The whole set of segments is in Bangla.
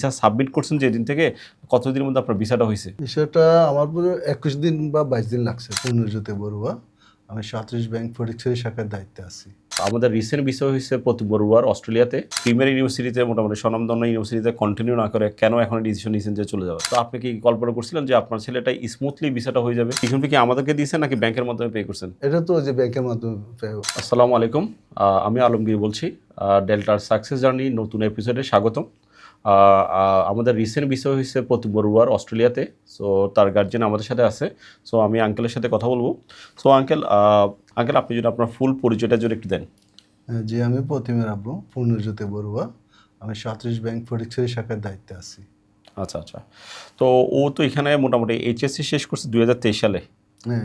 ভিসা সাবমিট করছেন যেদিন থেকে কতদিনের মধ্যে আপনার ভিসাটা হয়েছে? বিষয়টা আমার পুরো একুশ দিন বা বাইশ দিন লাগছে পুনর্জ্যোতি বড়ুয়া। আমি সাঁত্রিশ ব্যাংক ফটিকছড়ি শাখার দায়িত্বে আছি। আমাদের রিসেন্ট বিষয় হয়েছে প্রতি বড়ুয়ার অস্ট্রেলিয়াতে। প্রিমিয়ার ইউনিভার্সিটিতে মোটামুটি স্বনামধন্য ইউনিভার্সিটিতে কন্টিনিউ না করে কেন এখন ডিসিশন নিয়েছেন যে চলে যাওয়ার তো আপনি কি কল্পনা করছিলেন যে আপনার ছেলেটা স্মুথলি ভিসাটা হয়ে যাবে? টিউশন কি আমাদেরকে দিয়েছেন নাকি ব্যাংকের মাধ্যমে পে করছেন? এটা তো যে ব্যাংকের মাধ্যমে আসসালামু আলাইকুম। আমি আলমগীর বলছি। ডেল্টার সাকসেস জার্নি নতুন এপিসোডে স্বাগতম। আমাদের রিসেন্ট বিষয় হয়েছে প্রতি বড়ুয়ার অস্ট্রেলিয়াতে। সো তার গার্জেন আমাদের সাথে আছে। সো আমি আঙ্কেলের সাথে কথা বলব। সো আঙ্কেল আঙ্কেল আপনি যদি আপনার ফুল পরিচয়টা যদি একটু দেন। জি আমি প্রতিমের আব্বু পূর্ণজ্যোতি বড়ুয়া। আমি সাঁত্রিশ ব্যাংক ফটিকছড়ি শাখার দায়িত্বে আছি। আচ্ছা আচ্ছা। তো ও তো এখানে মোটামুটি এইচএসসি শেষ করছে দুই সালে। হ্যাঁ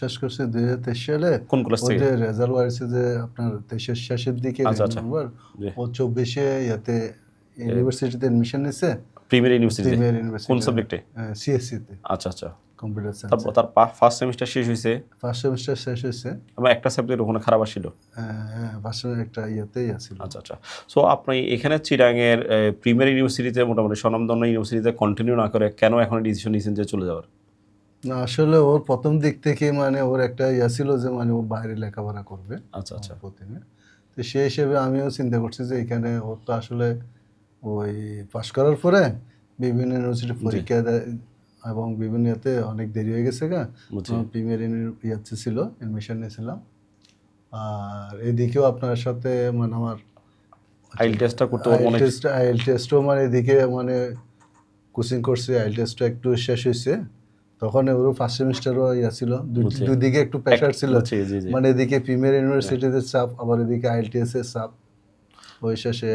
শেষ করছে দুই হাজার তেইশ সালে। কোন ক্লাস থেকে? রেজাল্ট বাড়ছে যে আপনার তেইশের শেষের দিকে আচ্ছা, আচ্ছা। ও চব্বিশে ইয়াতে ইউনিভার্সিটিতে এডমিশন নিছে প্রিমিয়ার ইউনিভার্সিটি প্রিমিয়ার কোন ইউনিভার্সিটি সাবজেক্টে সিএসসিতে আচ্ছা আচ্ছা। কম্পিউটার সায়েন্স তারপর তার ফার্স্ট সেমিস্টার শেষ হয়েছে ফার্স্ট সেমিস্টার শেষ হয়েছে এবং একটা সাবজেক্ট ওখানে খারাপ আসছিল হ্যাঁ ফার্স্ট একটা ইয়েতেই আছিল আচ্ছা আচ্ছা। সো আপনি এখানে চিরাঙের প্রিমিয়ার ইউনিভার্সিটিতে মোটামুটি স্বনামধন্য ইউনিভার্সিটিতে কন্টিনিউ না করে কেন এখন ডিসিশন নিয়েছেন যে চলে যাওয়ার? না আসলে ওর প্রথম দিক থেকে মানে ওর একটা ইয়া ছিল যে মানে ও বাইরে লেখাপড়া করবে আচ্ছা আচ্ছা। প্রতিমে। তো সেই হিসেবে আমিও চিন্তা করছি যে এখানে ওর তো আসলে ওই পাশ করার পরে বিভিন্ন ইউনিভার্সিটি পরীক্ষা দেয় এবং বিভিন্ন ইয়েতে অনেক দেরি হয়ে গেছে গা। প্রিমিয়ার ইয়াতে ছিল এডমিশন নিয়েছিলাম। আর এদিকেও আপনার সাথে মানে আমার আইল টেস্টটা করতে অনেক। টেস্ট আইএল টেস্টও মানে এদিকে মানে কোচিং করছে আইএল টেস্টটা একটু শেষ হয়েছে। তখন ওর ফার্স্ট সেমিস্টারও ইয়া ছিল। দুদিকে একটু প্রেশার ছিল। মানে এদিকে প্রিমিয়ার ইউনিভার্সিটিতে চাপ আবার এদিকে আইএলটিএস এর চাপ। ওই শেষে।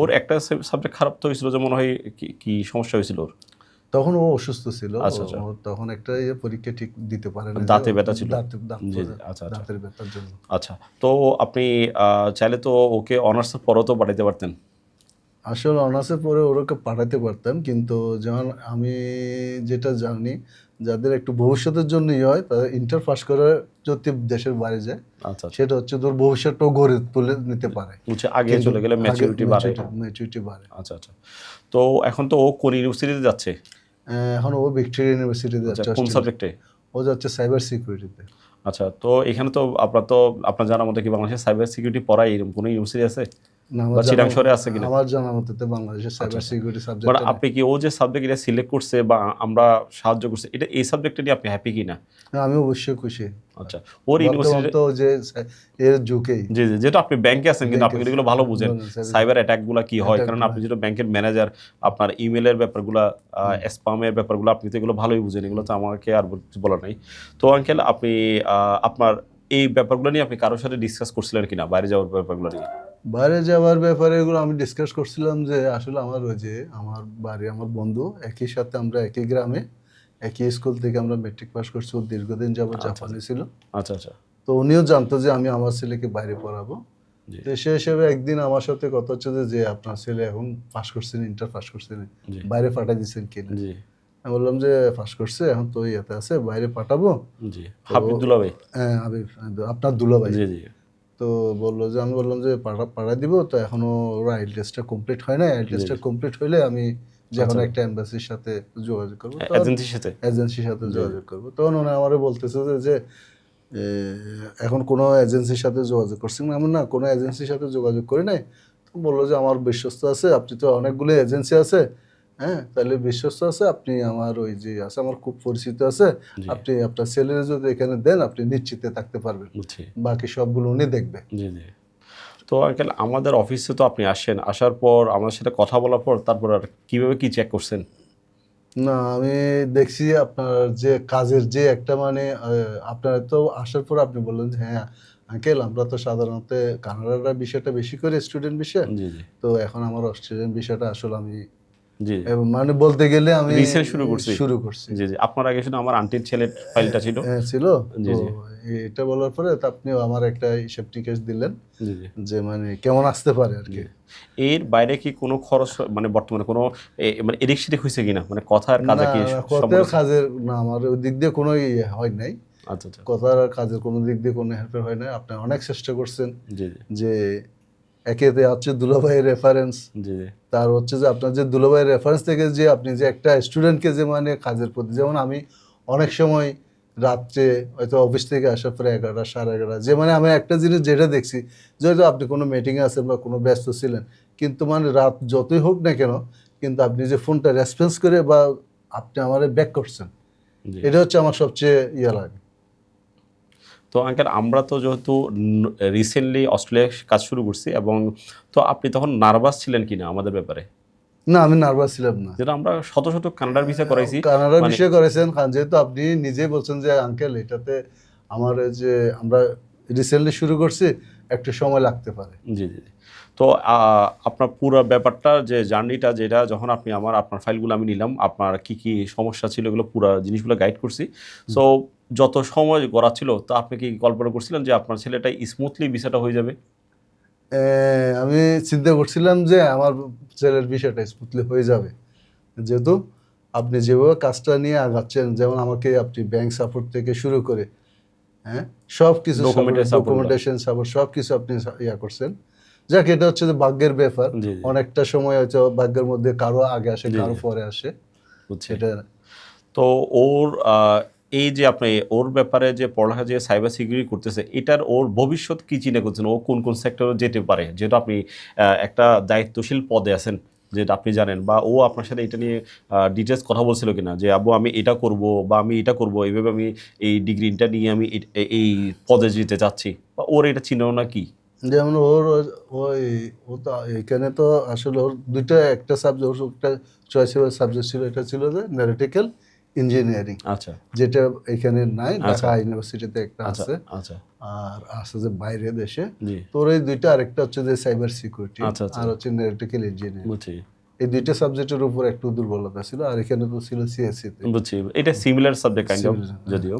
ওর একটা সাবজেক্ট খারাপ তো হয়েছিল যে মনে হয় কি- কি সমস্যা হয়েছিল ওর তখন ও অসুস্থ ছিল আচ্ছা, আচ্ছা। তখন একটা পরীক্ষা ঠিক দিতে পারে না দাঁতে ব্যথা ছিল? আচ্ছা, আচ্ছা। দাঁতের ব্যথার জন্য আচ্ছা তো আপনি চাইলে তো ওকে অনার্স পরও তো পাঠাইতে পারতেন আসলে অনার্সের পরে ওরকে পাঠাতে পারতাম কিন্তু যেমন আমি যেটা জানি যাদের একটু ভবিষ্যতের জন্য ইয়ে হয় তাদের ইন্টার পাস করে যদি দেশের বাইরে যায়। আচ্ছা আচ্ছা। সেটা হচ্ছে তোর ভবিষ্যৎটাও গড়ে তুলে নিতে পারে। বুঝছি আগে চলে গেলে ম্যাচুরিটি বাড়ে। ম্যাচুরিটি বাড়ে। আচ্ছা আচ্ছা। তো এখন তো ও কোন ইউনিভার্সিটিতে যাচ্ছে? এখন ও ভিক্টোরিয়া ইউনিভার্সিটিতে আচ্ছা, যাচ্ছে কোন সাবজেক্টে ও যাচ্ছে সাইবার সিকিউরিটিতে আচ্ছা তো এখানে তো আপনার তো আপনার জানার মতো কি বাংলাদেশে সাইবার সিকিউরিটি পড়ায় এরকম কোনো ইউনিভার্সিটি আছে? বা চিরাং শহরে আছে কিনা? আমার জানা মতে তো বাংলাদেশের সাইবার সিকিউরিটি সাবজেক্ট আপনি কি ও যে সাবজেক্ট এটা সিলেক্ট করছে বা আমরা সাহায্য করছে এটা এই সাবজেক্টে নিয়ে আপনি হ্যাপি কিনা? আমি অবশ্যই খুশি। আচ্ছা ওর ইউনিভার্সিটি তো যে এর যুগেই। জি জি যেটা আপনি ব্যাংকে আছেন কিন্তু আপনি এগুলো ভালো বুঝেন। বুঝেন, সাইবার অ্যাটাকগুলা কি হয়? Attack কারণ আপনি যেটা ব্যাংকের ম্যানেজার আপনার ইমেলের ব্যাপারগুলা স্পামের ব্যাপারগুলো আপনি তো এগুলো ভালোই বুঝেন। এগুলো তো আমাকে আর বলার নাই। তো আঙ্কেল আপনি আপনার এই ব্যাপারগুলো নিয়ে আপনি কারোর সাথে ডিসকাস করছিলেন কিনা? বাইরে যাওয়ার ব্যাপারগুলো নিয়ে। বাইরে যাওয়ার ব্যাপারে এগুলো আমি ডিসকাস করছিলাম যে আসলে আমার ওই যে আমার বাড়ি আমার বন্ধু একই সাথে আমরা একই গ্রামে একই স্কুল থেকে আমরা মেট্রিক পাস করছি ও দীর্ঘদিন যাবত জাপানে ছিল। আচ্ছা। আচ্ছা তো উনিও জানতো যে আমি আমার ছেলেকে বাইরে পড়াবো। তো সে হিসেবে একদিন আমার সাথে কথা হচ্ছে যে, আপনার ছেলে এখন পাস করছেন ইন্টার পাস করছেন বাইরে পাঠাই দিচ্ছেন কিনা? জি। আমি বললাম যে পাস করছে এখন তো ইয়েতে আছে বাইরে পাঠাবো। জি। হাফিজুল্লাহ ভাই হ্যাঁ আপনার দুলাভাই। জি জি। তো বলল যে আমি বললাম যে পাড়া পাঠাই দিব তো এখনও ওরা আইল টেস্টটা কমপ্লিট হয় না আইল টেস্টটা কমপ্লিট হলে আমি যে কোনো একটা এম্বাসির সাথে যোগাযোগ করব। এজেন্সির সাথে? এজেন্সির সাথে যোগাযোগ করব। তখন ওরা আমারে বলতেছে যে যে এখন কোনো এজেন্সির সাথে যোগাযোগ করছি না। এমন না কোনো এজেন্সির সাথে যোগাযোগ করি নাই। তো বলল যে আমার বিশ্বস্ত আছে আপনি তো অনেকগুলো এজেন্সি আছে হ্যাঁ তাহলে বিশ্বস্ত আছে আপনি আমার ওই যে আছে আমার খুব পরিচিত আছে আপনি আপনার ছেলের যদি এখানে দেন আপনি নিশ্চিতে থাকতে পারবেন। বাকি সবগুলো উনি দেখবে। জি জি। তো আঙ্কেল আমাদের অফিসে তো আপনি আসেন আসার পর আমার সাথে কথা বলার পর তারপর আর কীভাবে কি চেক করছেন? না আমি দেখছি আপনার যে কাজের যে একটা মানে আপনার তো আসার পর আপনি বললেন যে হ্যাঁ আঙ্কেল আমরা তো সাধারণত কানাডার বিষয়টা বেশি করে স্টুডেন্ট বিষয়। জি জি। তো এখন আমার অস্ট্রেলিয়ান বিষয়টা আসলে আমি মানে বলতে গেলে আমি Recent শুরু করছি। শুরু করছি। জি জি। আপনার আগে শুধু আমার আন্টির ছেলের ফাইলটা ছিল। হ্যাঁ ছিল? জি, জি। এটা বলার পরে তো আপনি আমার একটা হিসাব নিকেশ দিলেন। জি জি। যে মানে কেমন আসতে পারে আর কি। এর বাইরে কি কোনো খরচ মানে বর্তমানে কোনো মানে এদিক সেদিক হয়েছে কিনা? মানে কথার কাজে কি কথার কাজের না আমার ওই দিক দিয়ে কোনো ইয়ে হয় নাই। আচ্ছা আচ্ছা। কথার কাজের কোনো দিক দিয়ে কোনো হেল্পের হয় না আপনি অনেক চেষ্টা করছেন জি জি। যে একেতে হচ্ছে দুলাভাইয়ের রেফারেন্স তার হচ্ছে যে আপনার যে দুলাভাইয়ের রেফারেন্স থেকে যে আপনি যে একটা স্টুডেন্টকে যে মানে কাজের প্রতি যেমন আমি অনেক সময় রাত্রে হয়তো অফিস থেকে আসার পরে এগারোটা সাড়ে এগারোটা যে মানে আমি একটা জিনিস যেটা দেখছি যে হয়তো আপনি কোনো মিটিংয়ে আছেন বা কোনো ব্যস্ত ছিলেন কিন্তু মানে রাত যতই হোক না কেন কিন্তু আপনি যে ফোনটা রেসপন্স করে বা আপনি আমার ব্যাক করছেন এটা হচ্ছে আমার সবচেয়ে ইয়ে লাগে। তো আঙ্কেল আমরা তো যেহেতু রিসেন্টলি অস্ট্রেলিয়ায় কাজ শুরু করছি এবং তো আপনি তখন নার্ভাস ছিলেন কিনা আমাদের ব্যাপারে? না আমি নার্ভাস ছিলাম না। যেটা আমরা শত শত কানাডার ভিসা করাইছি কানাডার মানে- বিষয় করেছেন কারণ যেহেতু আপনি নিজেই বলছেন যে আঙ্কেল এটাতে আমার যে আমরা রিসেন্টলি শুরু করছি একটু সময় লাগতে পারে। জি জি। তো আপনার পুরো ব্যাপারটা যে জার্নিটা যেটা যখন আপনি আমার আপনার ফাইলগুলো আমি নিলাম আপনার কি কি সমস্যা ছিল এগুলো পুরো জিনিসগুলো গাইড করছি। সো যত সময় করা ছিল তো আপনি কি কল্পনা করছিলেন যে আপনার ছেলেটা স্মুথলি বিষয়টা হয়ে যাবে? আমি চিন্তা করছিলাম যে আমার ছেলের বিষয়টা স্মুথলি হয়ে যাবে। যেহেতু আপনি যেভাবে কাজটা নিয়ে আগাচ্ছেন যেমন আমাকে আপনি ব্যাংক সাপোর্ট থেকে শুরু করে হ্যাঁ সব কিছু ডকুমেন্টেশন সাপোর্ট সব কিছু আপনি ইয়া করছেন। যাক এটা হচ্ছে যে ভাগ্যের ব্যাপার। অনেকটা সময় হয়তো ভাগ্যের মধ্যে কারও আগে আসে কারও পরে আসে। সেটা তো ওর এই যে আপনি ওর ব্যাপারে যে পড়ালেখা যে সাইবার সিকিউরিটি করতেছে, এটার ওর ভবিষ্যৎ কি চিন্তা করছেন? ও কোন কোন সেক্টরে যেতে পারে? যেহেতু আপনি একটা দায়িত্বশীল পদে আছেন যেটা আপনি জানেন, বা ও আপনার সাথে এটা নিয়ে ডিটেলস কথা বলছিল কিনা, যে আবু আমি এটা করব, বা আমি এটা করব, এইভাবে আমি এই ডিগ্রিটা নিয়ে আমি এই পদে যেতে চাচ্ছি, বা ওর এটা চিন্তা ভাবনা কি? যেমন ওর, ওই, ও তো, এখানে তো আসলে ওর দুইটা, একটা সাবজেক্ট একটা চয়েসেবল সাবজেক্ট ছিল, এটা ছিল যে ন্যারেটিক্যাল ইঞ্জিনিয়ারিং আচ্ছা। যেটা এখানে নাই আচ্ছা। ঢাকা ইউনিভার্সিটিতে একটা আচ্ছা আছে। আচ্ছা। আর আছে যে বাইরে দেশে। তোর এই দুইটা আরেকটা হচ্ছে যে সাইবার সিকিউরিটি। আর হচ্ছে ন্যারেটিক্যাল ইঞ্জিনিয়ারিং বুঝছি। এই দুইটা সাবজেক্টের উপর একটু দুর্বলতা ছিল আর এখানে তো ছিল সিএসসি বুঝছি। এটা সিমিলার সাবজেক্ট কাইন্ড। যদিও।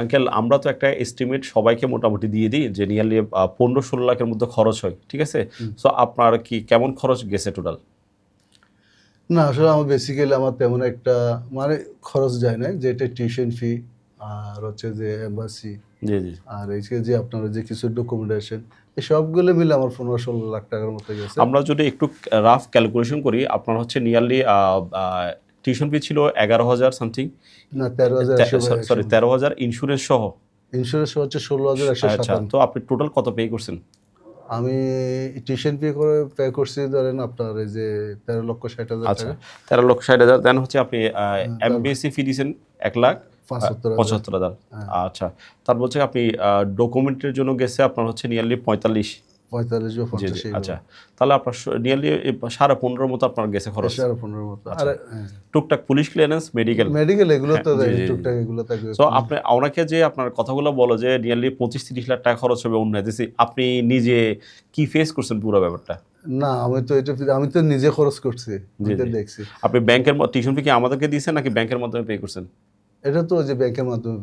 আঙ্কেল আমরা তো একটা এস্টিমেট সবাইকে মোটামুটি দিয়ে দিই যে নিয়ারলি পনেরো ষোলো লাখের মধ্যে খরচ হয় ঠিক আছে? সো আপনার কি কেমন খরচ গেছে টোটাল না আসলে আমার বেসিক্যালি আমার তেমন একটা মানে খরচ যায় না যেটা টিউশন ফি আর হচ্ছে যে এম্বাসি জি জি। আর এই যে আপনার যে কিছু ডকুমেন্টেশন এই সবগুলো মিলে আমার পনেরো ষোলো লাখ টাকার মতো গেছে। আমরা যদি একটু রাফ ক্যালকুলেশন করি আপনার হচ্ছে নিয়ারলি টিউশন ফি ছিল এগারো হাজার সামথিং না তেরো হাজার সরি তেরো হাজার ইন্স্যুরেন্স সহ। ইন্স্যুরেন্স হচ্ছে ষোলো হাজার একশো আচ্ছা তো আপনি টোটাল কত পে করছেন? আমি টিউশন পে করে পে করছি ধরেন আপনার এই যে তেরো লক্ষ ষাট হাজার আচ্ছা তেরো লক্ষ ষাট হাজার দেন হচ্ছে আপনি এমবিএসসি ফি দিয়েছেন এক লাখ পঁচাত্তর হাজার। পঁচাত্তর হাজার। হ্যাঁ। আচ্ছা তারপর হচ্ছে আপনি ডকুমেন্টের জন্য গেছে আপনার হচ্ছে নিয়ারলি পঁয়তাল্লিশ পঁয়তাল্লিশ বা পঞ্চাশ আচ্ছা। তাহলে আপনার নিয়ারলি সাড়ে পনেরোর মতো আপনার গেছে খরচ। সাড়ে পনেরো মতো। আর টুকটাক পুলিশ ক্লিয়ারেন্স মেডিকেল মেডিকেল এগুলো তো হ্যাঁ। টুকটাক এগুলো তো আপনি অনেকে যে আপনার কথাগুলো বলো যে নিয়ারলি পঁচিশ তিরিশ লাখ টাকা খরচ হবে অন্য দেশে আপনি নিজে কি ফেস করছেন পুরো ব্যাপারটা? না আমি তো এটা আমি তো নিজে খরচ করছি। দেখছি। আপনি ব্যাংকের টিউশন ফি কি আমাদেরকে দিয়েছেন নাকি ব্যাংকের মাধ্যমে পে করছেন? এটা তো যে ব্যাংকের মাধ্যমে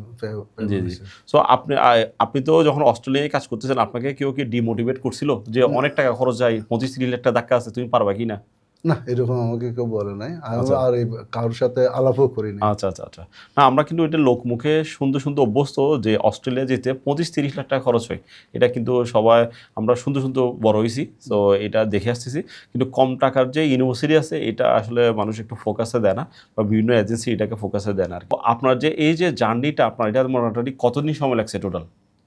জি জি। সো আপনি আপনি তো যখন অস্ট্রেলিয়ায় কাজ করতেছেন আপনাকে কেউ কি ডিমোটিভেট করছিল? যে অনেক টাকা খরচ যায় পঁচিশ তিরিশ লাখ টাকা ধাক্কা আছে তুমি পারবা কি না? না এরকম আমাকে কেউ বলে নাই। আচ্ছা। আর এই কারোর সাথে আলাপও করি না আচ্ছা আচ্ছা আচ্ছা। না আমরা কিন্তু এটা লোকমুখে সুন্দর সুন্দর অভ্যস্ত যে অস্ট্রেলিয়া যেতে পঁচিশ তিরিশ লাখ টাকা খরচ হয়। এটা কিন্তু সবাই আমরা সুন্দর সুন্দর বড় হয়েছি। তো এটা দেখে আসতেছি। কিন্তু কম টাকার যে ইউনিভার্সিটি আছে এটা আসলে মানুষ একটু ফোকাসে দেয় না বা বিভিন্ন এজেন্সি এটাকে ফোকাসে দেয় না আর আপনার যে এই যে জার্নিটা আপনার এটা মোটামুটি কতদিন সময় লাগছে টোটাল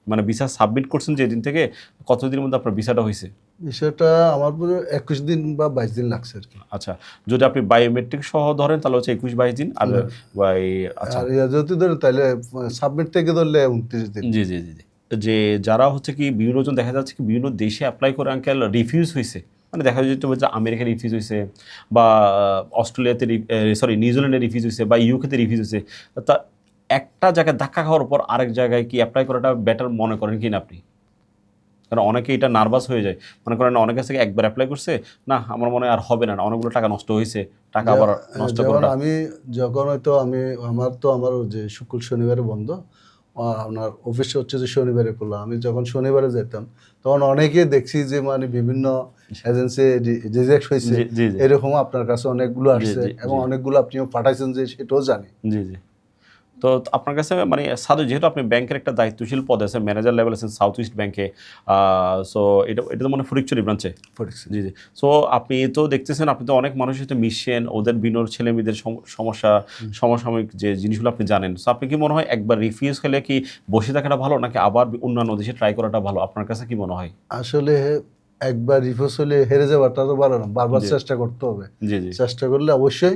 মানে ভিসা সাবমিট করছেন যেদিন থেকে কতদিনের মধ্যে আপনার ভিসাটা হয়েছে বিষয়টা আমার পুরো একুশ দিন বা বাইশ দিন লাগছে আর কি। আচ্ছা যদি আপনি বায়োমেট্রিক সহ ধরেন তাহলে হচ্ছে একুশ বাইশ দিন আর বাই আচ্ছা। যদি ধরে তাহলে সাবমিট থেকে ধরলে উনত্রিশ দিন। জি জি জি জি। যে যারা হচ্ছে কি বিভিন্ন জন দেখা যাচ্ছে কি বিভিন্ন দেশে অ্যাপ্লাই করে আঙ্কেল রিফিউজ হয়েছে মানে দেখা যেতে পারে যে আমেরিকা রিফিউজ হয়েছে বা অস্ট্রেলিয়াতে সরি নিউজিল্যান্ডে রিফিউজ হয়েছে বা ইউকেতে রিফিউজ হয়েছে তা একটা জায়গায় ধাক্কা খাওয়ার পর আরেক জায়গায় কি অ্যাপ্লাই করাটা বেটার মনে করেন কি না আপনি? কারণ অনেকে এটা নার্ভাস হয়ে যায়। মনে করেন অনেক কাছ থেকে একবার অ্যাপ্লাই করছে না আমার মনে আর হবে না অনেকগুলো টাকা নষ্ট হয়েছে টাকা আবার নষ্ট করাটা আমি যখন হয়তো আমি আমার তো আমার যে শুক্র শনিবারে বন্ধ আপনার অফিস হচ্ছে যে শনিবারে খোলা আমি যখন শনিবারে যেতাম তখন অনেকে দেখছি যে মানে বিভিন্ন এজেন্সি রিজেক্ট হয়েছে। এরকম আপনার কাছে অনেকগুলো আসছে এবং অনেকগুলো আপনিও পাঠাইছেন যে সেটাও জানি। জি জি। তো আপনার কাছে মানে সাধু যেহেতু আপনি ব্যাংকের একটা দায়িত্বশীল পদে আছেন ম্যানেজার লেভেল আছেন সাউথ ইস্ট ব্যাংকে সো এটা এটা তো মানে ফরিকচুরি ব্রাঞ্চে। জি জি। সো আপনি তো দেখতেছেন আপনি তো অনেক মানুষের সাথে মিশছেন ওদের বিনোর ছেলে মেয়েদের সমস্যা সমসাময়িক যে জিনিসগুলো আপনি জানেন। সো আপনি কি মনে হয় একবার রিফিউজ হলে কি বসে থাকাটা ভালো নাকি আবার অন্যান্য দেশে ট্রাই করাটা ভালো? আপনার কাছে কি মনে হয়? আসলে একবার রিফোর্স হলে হেরে যাওয়াটা তো ভালো না বারবার চেষ্টা করতে হবে। জি জি। চেষ্টা করলে অবশ্যই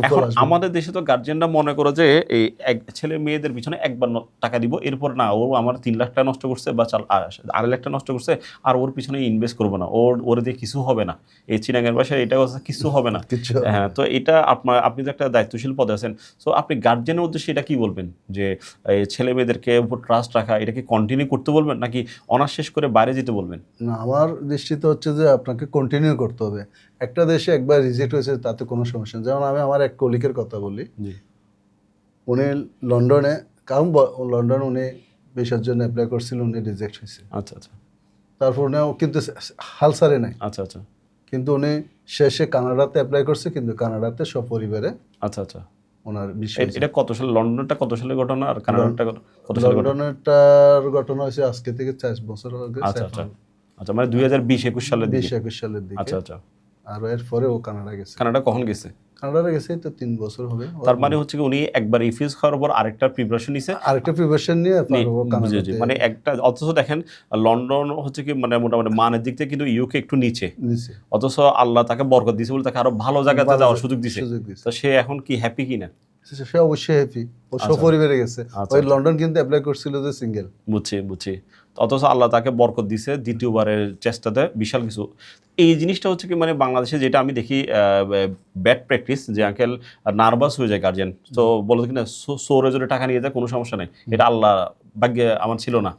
এখন আমাদের দেশে তো গার্জেনরা মনে করে যে এই এক ছেলে মেয়েদের পিছনে একবার টাকা দিব এরপর না ও আমার তিন লাখ টাকা নষ্ট করছে বা চাল আড়াই লাখ টাকা নষ্ট করছে আর ওর পিছনে ইনভেস্ট করব না। ওর ওর দিয়ে কিছু হবে না। এই চিনাঙ্গের বাসায় এটা কিছু হবে না। হ্যাঁ তো এটা আপনার আপনি তো একটা দায়িত্বশীল পদে আছেন। সো আপনি গার্জেনের উদ্দেশ্যে এটা কি বলবেন? যে ছেলে মেয়েদেরকে উপর ট্রাস্ট রাখা এটা কি কন্টিনিউ করতে বলবেন নাকি অনার্স শেষ করে বাইরে যেতে বলবেন? না আমার দৃষ্টিতে হচ্ছে যে আপনাকে কন্টিনিউ করতে হবে। একটা দেশে একবার রিজেক্ট হয়েছে তাতে কোনো সমস্যা নেই। যেমন আমি আমার এক কলিকের কথা বলি। জি। উনি লন্ডনে কারণ লন্ডন উনি পেশার জন্য অ্যাপ্লাই করছিল উনি রিজেক্ট হয়েছে। আচ্ছা আচ্ছা। তারপর উনি কিন্তু হাল সারে নাই। আচ্ছা আচ্ছা। কিন্তু উনি শেষে কানাডাতে অ্যাপ্লাই করছে কিন্তু কানাডাতে সপরিবারে আচ্ছা আচ্ছা। ওনার বিষয় এটা কত সালে লন্ডনটা কত সালের ঘটনা আর কানাডাটা কত- কত সালের ঘটনা? হয়েছে আজকে থেকে চার বছর আগে আচ্ছা আচ্ছা। আচ্ছা মানে দুই হাজার বিশ একুশ সালের বিশ একুশ সালের দিকে। আচ্ছা আচ্ছা। আর এর পরে ও কানাডা গেছে। কানাডা কখন গেছে? কানাডা গেছে তো তিন বছর হবে। তার মানে হচ্ছে কি উনি একবার রিফিউজ খাওয়ার পর আরেকটা প্রিপারেশন নিছে? আরেকটা প্রিপারেশন নিয়ে নি- তারপর ও জি, জি, কানাডাতে মানে একটা অথচ দেখেন লন্ডন হচ্ছে কি মানে মোটামুটি মানের দিক থেকে কিন্তু ইউকে একটু নিচে। অথচ আল্লাহ তাকে বরকত দিয়েছে বলে তাকে আরও ভালো জায়গাতে যাওয়ার সুযোগ দিছে। দিছে। তো সে এখন কি হ্যাপি কিনা? সে- অবশ্যই হ্যাপি ও সপরিবারে গেছে। আচ্ছা, ওই লন্ডন কিন্তু অ্যাপ্লাই করছিল যে সিঙ্গেল বুঝছি বুঝছি। অথচ আল্লাহ তাকে বরকত দিছে দ্বিতীয়বারের চেষ্টাতে বিশাল কিছু। এই জিনিসটা হচ্ছে কি মানে বাংলাদেশে যেটা আমি দেখি ব্যাড প্র্যাকটিস যে আঙ্কেল নার্ভাস হয়ে যায় গার্জেন তো বলো কিনা সৌরে যদি টাকা নিয়ে যায় কোনো সমস্যা নেই। এটা আল্লাহ ভাগ্যে আমার ছিল না।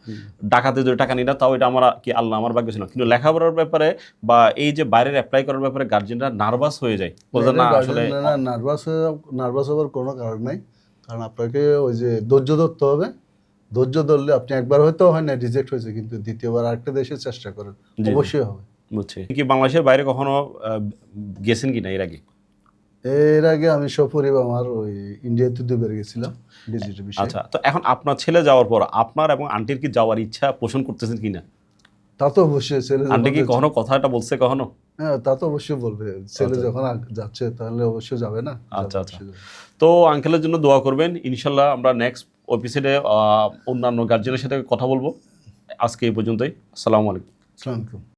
ডাকাতে যদি টাকা নিয়ে না তাও এটা আমার কি আল্লাহ আমার ভাগ্য ছিল। কিন্তু লেখাপড়ার ব্যাপারে বা এই যে বাইরের অ্যাপ্লাই করার ব্যাপারে গার্জেনরা নার্ভাস হয়ে যায়। বলতে না আসলে নার্ভাস নার্ভাস হওয়ার কোনো কারণ নাই। কারণ আপনাকে ওই যে ধৈর্য ধরতে হবে। ধৈর্য ধরলে আপনি একবার হয়তো হয় না রিজেক্ট হয়েছে কিন্তু দ্বিতীয়বার আরেকটা দেশে চেষ্টা করেন। অবশ্যই হবে। বুঝছি। কি বাংলাদেশের বাইরে কখনো গেছেন কিনা এর আগে? এর আগে আমি সপরিবার আমার ওই ইন্ডিয়াতে দুবার গেছিলাম ডিজিটাল বিষয়ে। আচ্ছা তো এখন আপনার ছেলে যাওয়ার পর আপনার এবং আন্টির কি যাওয়ার ইচ্ছা পোষণ করতেছেন কিনা? তা তো অবশ্যই ছেলে আন্টি কি কখনো কথাটা বলছে কখনো? হ্যাঁ তা তো অবশ্যই বলবে। ছেলে যখন যাচ্ছে তাহলে অবশ্যই যাবে না। আচ্ছা, আচ্ছা। তো আঙ্কেলের জন্য দোয়া করবেন। ইনশাল্লাহ আমরা নেক্সট এপিসোডে অন্যান্য গার্জেনের সাথে কথা বলব। আজকে এই পর্যন্তই। আসসালামু আলাইকুম। আসসালামু আলাইকুম।